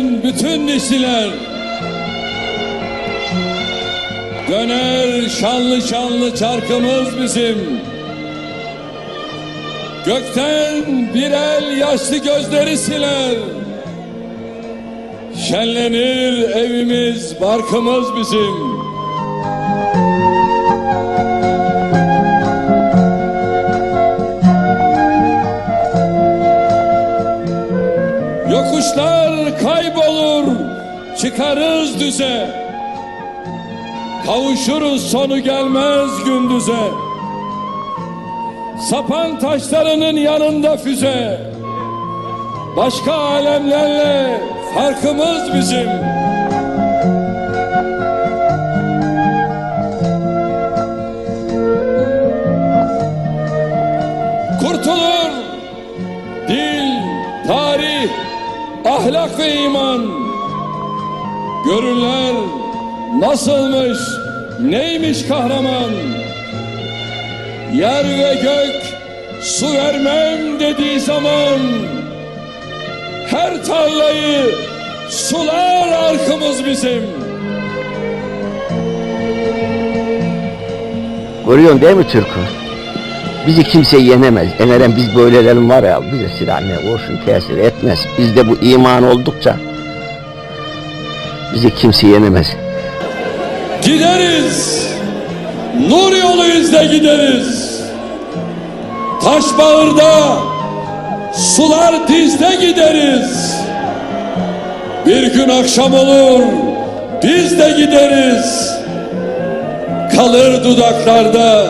bütün dişliler. Döner şanlı şanlı çarkımız bizim. Gökten bir el yaşlı gözleri siler. Şenlenir evimiz, barkımız bizim. Yokuşlar çıkarız düze. Kavuşuruz sonu gelmez gündüze. Sapan taşlarının yanında füze. Başka alemlerle farkımız bizim. Kurtulur dil, tarih, ahlak ve iman. Görürler nasılmış, neymiş kahraman. Yer ve gök su vermem dediği zaman her tarlayı sular arkımız bizim. Görüyorsun değil mi Türk'ü? Bizi kimse yenemez. Emeren biz böylelerin var ya bize silahne kurşun tesir etmez. Bizde bu iman oldukça bizi kimse yenemez. Gideriz. Nur yolu izle gideriz. Taş bağırda, sular dizde gideriz. Bir gün akşam olur, biz de gideriz. Kalır dudaklarda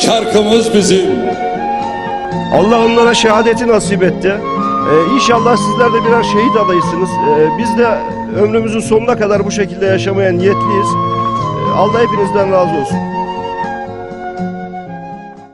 şarkımız bizim. Allah onlara şehadeti nasip etti. Ee, inşallah sizler de birer şehit adayısınız. Ee, biz de ömrümüzün sonuna kadar bu şekilde yaşamaya niyetliyiz. Ee, Allah hepinizden razı olsun.